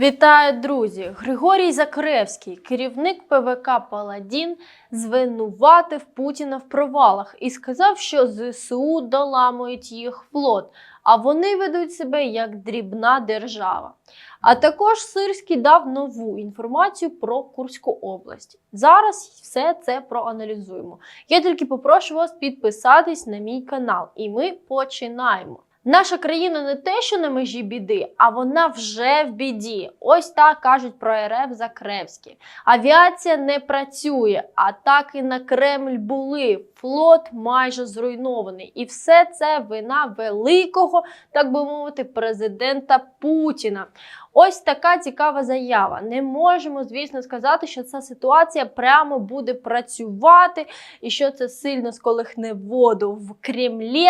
Вітаю, друзі! Григорій Закревський, керівник ПВК Паладін, звинуватив Путіна в провалах і сказав, що ЗСУ доламують їх флот, а вони ведуть себе як дрібна держава. А також Сирський дав нову інформацію про Курську область. Зараз все це проаналізуємо. Я тільки попрошу вас підписатись на мій канал, і ми починаємо. Наша країна не те, що на межі біди, а вона вже в біді. Ось так кажуть про РФ Закревські. Авіація не працює, атаки на Кремль були. Флот майже зруйнований. І все це вина великого, так би мовити, президента Путіна. Ось така цікава заява. Не можемо, звісно, сказати, що ця ситуація прямо буде працювати і що це сильно сколихне воду в Кремлі.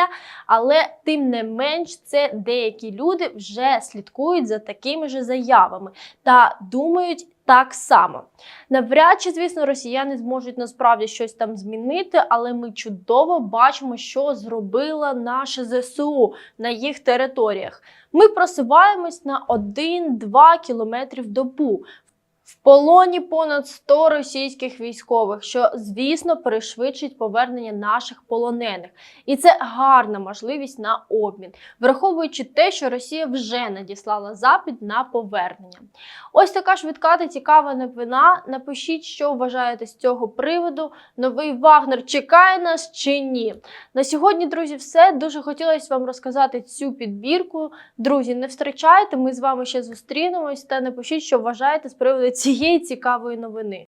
Але тим не менш, це деякі люди вже слідкують за такими ж заявами та думають. Так само навряд чи, звісно, росіяни зможуть насправді щось там змінити, але ми чудово бачимо, що зробила наше ЗСУ на їх територіях. Ми просуваємось на 1-2 кілометри в добу. В полоні понад 100 російських військових, що, звісно, пришвидшить повернення наших полонених. І це гарна можливість на обмін, враховуючи те, що Росія вже надіслала запит на повернення. Ось така швидка та цікава новина. Напишіть, що вважаєте з цього приводу. Новий Вагнер чекає нас чи ні. На сьогодні, друзі, все. Дуже хотілося вам розказати цю підбірку. Друзі, не втрачайте, ми з вами ще зустрінемось та напишіть, що вважаєте з приводу цієї цікавої новини.